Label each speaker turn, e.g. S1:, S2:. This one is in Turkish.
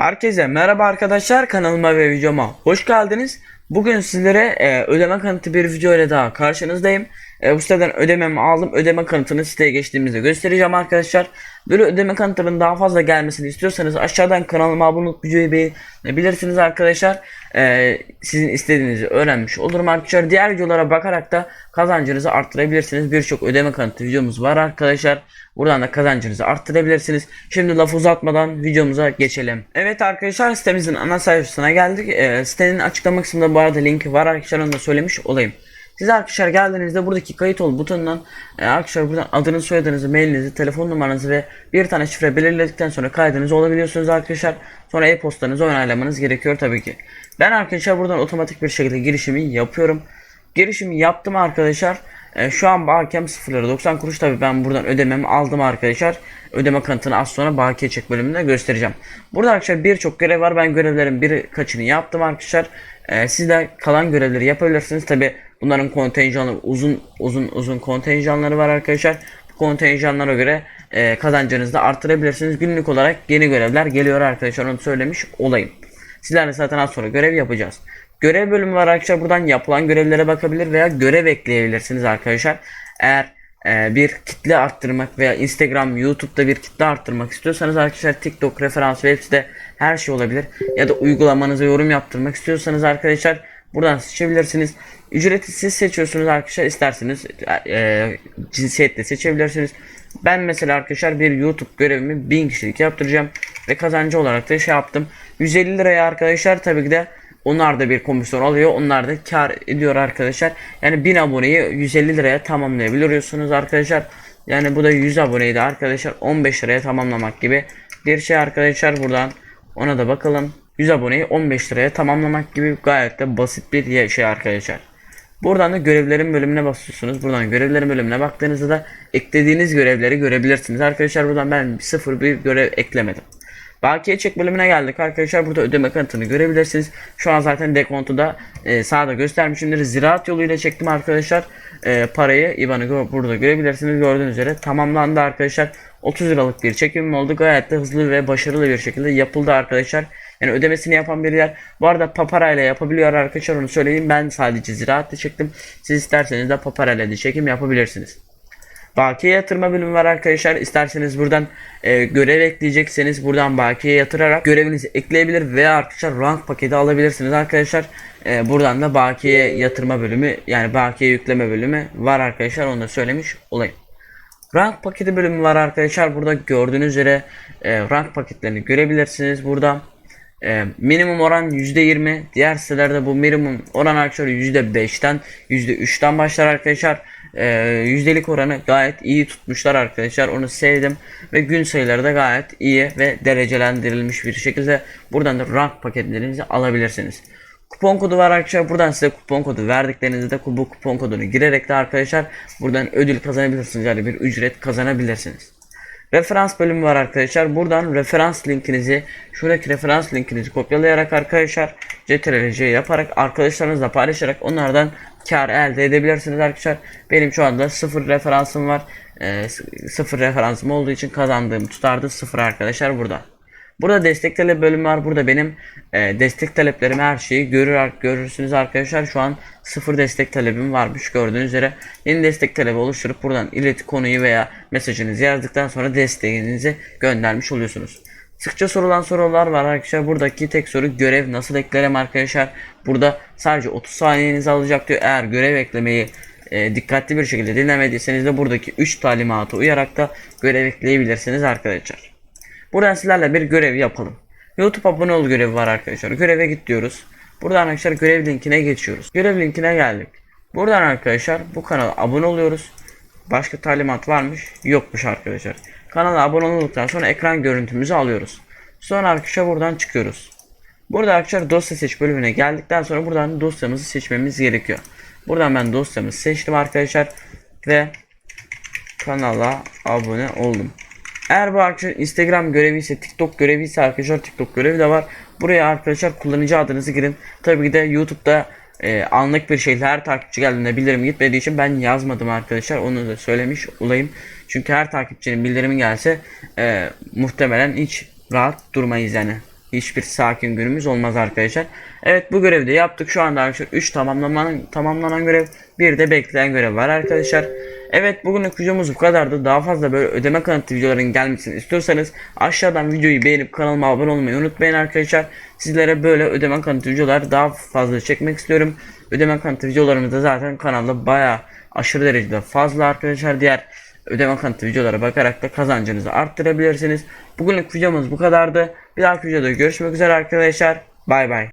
S1: Herkese merhaba arkadaşlar kanalıma ve videoma hoş geldiniz. Bugün sizlere e, ödeme kanıtı bir video ile daha karşınızdayım. E, bu siteden ödememi aldım. Ödeme kanıtını siteye geçtiğimizde göstereceğim arkadaşlar. Böyle ödeme kanıtlarının daha fazla gelmesini istiyorsanız aşağıdan kanalıma abone olup videoyu beğenebilirsiniz arkadaşlar. E, sizin istediğinizi öğrenmiş olurum arkadaşlar. Diğer videolara bakarak da kazancınızı arttırabilirsiniz. Birçok ödeme kanıtı videomuz var arkadaşlar. Buradan da kazancınızı arttırabilirsiniz. Şimdi lafı uzatmadan videomuza geçelim. Evet arkadaşlar sitemizin ana sayfasına geldik. Ee, sitenin açıklama kısmında bu arada linki var arkadaşlar onu da söylemiş olayım. Siz arkadaşlar geldiğinizde buradaki kayıt ol butonundan e, arkadaşlar buradan adınızı, soyadınızı, mailinizi, telefon numaranızı ve bir tane şifre belirledikten sonra kaydınız olabiliyorsunuz arkadaşlar. Sonra e-postanızı onaylamanız gerekiyor tabii ki. Ben arkadaşlar buradan otomatik bir şekilde girişimi yapıyorum. Girişimi yaptım arkadaşlar. E, şu an bakiem 0 lira 90 kuruş tabi ben buradan ödememi aldım arkadaşlar. Ödeme kanıtını az sonra bakiye çek bölümünde göstereceğim. Burada arkadaşlar birçok görev var. Ben görevlerin birkaçını yaptım arkadaşlar. E, siz de kalan görevleri yapabilirsiniz. Tabi bunların kontenjanları uzun uzun uzun kontenjanları var arkadaşlar. Bu kontenjanlara göre e, kazancınızı da artırabilirsiniz. Günlük olarak yeni görevler geliyor arkadaşlar onu söylemiş olayım. Sizlerle zaten az sonra görev yapacağız. Görev bölümü var arkadaşlar. Buradan yapılan görevlere bakabilir veya görev ekleyebilirsiniz arkadaşlar. Eğer e, bir kitle arttırmak veya Instagram, YouTube'da bir kitle arttırmak istiyorsanız arkadaşlar TikTok referans web site her şey olabilir. Ya da uygulamanıza yorum yaptırmak istiyorsanız arkadaşlar buradan seçebilirsiniz. Ücreti siz seçiyorsunuz arkadaşlar. İsterseniz e, cinsiyetle seçebilirsiniz. Ben mesela arkadaşlar bir YouTube görevimi 1000 kişilik yaptıracağım. Ve kazancı olarak da şey yaptım. 150 liraya arkadaşlar tabii ki de onlar da bir komisyon alıyor. Onlar da kar ediyor arkadaşlar. Yani 1000 aboneyi 150 liraya tamamlayabiliyorsunuz arkadaşlar. Yani bu da 100 aboneyi de arkadaşlar 15 liraya tamamlamak gibi bir şey arkadaşlar buradan ona da bakalım. 100 aboneyi 15 liraya tamamlamak gibi gayet de basit bir şey arkadaşlar. Buradan da görevlerin bölümüne basıyorsunuz. Buradan görevlerin bölümüne baktığınızda da eklediğiniz görevleri görebilirsiniz. Arkadaşlar buradan ben sıfır bir görev eklemedim. Bakiye çek bölümüne geldik arkadaşlar. Burada ödeme kanıtını görebilirsiniz. Şu an zaten dekontuda e, sağda göstermişimdir. Ziraat yoluyla çektim arkadaşlar. E, parayı IBAN'ı burada görebilirsiniz. Gördüğünüz üzere tamamlandı arkadaşlar. 30 liralık bir çekimim oldu. Gayet de hızlı ve başarılı bir şekilde yapıldı arkadaşlar. Yani ödemesini yapan bir yer. Bu arada Papara ile yapabiliyor arkadaşlar onu söyleyeyim. Ben sadece ziraatle çektim. Siz isterseniz de Papara ile de çekim yapabilirsiniz. Bakiye yatırma bölümü var arkadaşlar. İsterseniz buradan e, görev ekleyecekseniz buradan bakiye yatırarak görevinizi ekleyebilir veya arkadaşlar rank paketi alabilirsiniz arkadaşlar. E, buradan da bakiye yatırma bölümü yani bakiye yükleme bölümü var arkadaşlar. Onu da söylemiş olayım. Rank paketi bölümü var arkadaşlar. Burada gördüğünüz üzere e, rank paketlerini görebilirsiniz. Burada e, minimum oran %20. Diğer sitelerde bu minimum oran arkadaşlar %5'ten %3'ten başlar arkadaşlar. E, yüzdelik oranı gayet iyi tutmuşlar arkadaşlar. Onu sevdim. Ve gün sayıları da gayet iyi ve derecelendirilmiş bir şekilde buradan da rank paketlerinizi alabilirsiniz. Kupon kodu var arkadaşlar. Buradan size kupon kodu verdiklerinizde bu kupon kodunu girerek de arkadaşlar buradan ödül kazanabilirsiniz. Yani bir ücret kazanabilirsiniz. Referans bölümü var arkadaşlar. Buradan referans linkinizi şuradaki referans linkinizi kopyalayarak arkadaşlar CTRL-C yaparak arkadaşlarınızla paylaşarak onlardan kar elde edebilirsiniz arkadaşlar. Benim şu anda sıfır referansım var. E, sıfır referansım olduğu için kazandığım tutardı sıfır arkadaşlar burada. Burada destek talep bölümü var. Burada benim e, destek taleplerimi her şeyi görür görürsünüz arkadaşlar. Şu an sıfır destek talebim varmış gördüğünüz üzere. Yeni destek talebi oluşturup buradan ileti konuyu veya mesajınızı yazdıktan sonra desteğinizi göndermiş oluyorsunuz. Sıkça sorulan sorular var arkadaşlar. Buradaki tek soru görev nasıl eklerim arkadaşlar. Burada sadece 30 saniyenizi alacak diyor. Eğer görev eklemeyi e, dikkatli bir şekilde dinlemediyseniz de buradaki 3 talimatı uyarak da görev ekleyebilirsiniz arkadaşlar. Buradan sizlerle bir görev yapalım. YouTube abone ol görevi var arkadaşlar. Göreve git diyoruz. Buradan arkadaşlar görev linkine geçiyoruz. Görev linkine geldik. Buradan arkadaşlar bu kanala abone oluyoruz. Başka talimat varmış? Yokmuş arkadaşlar. Kanala abone olduktan sonra ekran görüntümüzü alıyoruz. Sonra arkadaşlar buradan çıkıyoruz. Burada arkadaşlar dosya seç bölümüne geldikten sonra buradan dosyamızı seçmemiz gerekiyor. Buradan ben dosyamızı seçtim arkadaşlar ve kanala abone oldum. Eğer bu arkadaşlar Instagram görevi ise TikTok görevi ise arkadaşlar TikTok görevi de var. Buraya arkadaşlar kullanıcı adınızı girin. Tabii ki de YouTube'da e, anlık bir şeyler her takipçi geldiğinde bildirim gitmediği için ben yazmadım arkadaşlar. Onu da söylemiş olayım. Çünkü her takipçinin bildirimi gelse e, muhtemelen hiç rahat durmayız yani. Hiçbir sakin günümüz olmaz arkadaşlar. Evet bu görevi de yaptık. Şu anda arkadaşlar 3 tamamlanan, tamamlanan görev bir de bekleyen görev var arkadaşlar. Evet bugünlük videomuz bu kadardı. Daha fazla böyle ödeme kanıtı videoların gelmesini istiyorsanız aşağıdan videoyu beğenip kanalıma abone olmayı unutmayın arkadaşlar. Sizlere böyle ödeme kanıtı videolar daha fazla çekmek istiyorum. Ödeme kanıtı videolarımız da zaten kanalda baya aşırı derecede fazla arkadaşlar. Diğer ödeme kanıtı videolara bakarak da kazancınızı arttırabilirsiniz. Bugünlük videomuz bu kadardı. Bir dahaki videoda görüşmek üzere arkadaşlar. Bay bay.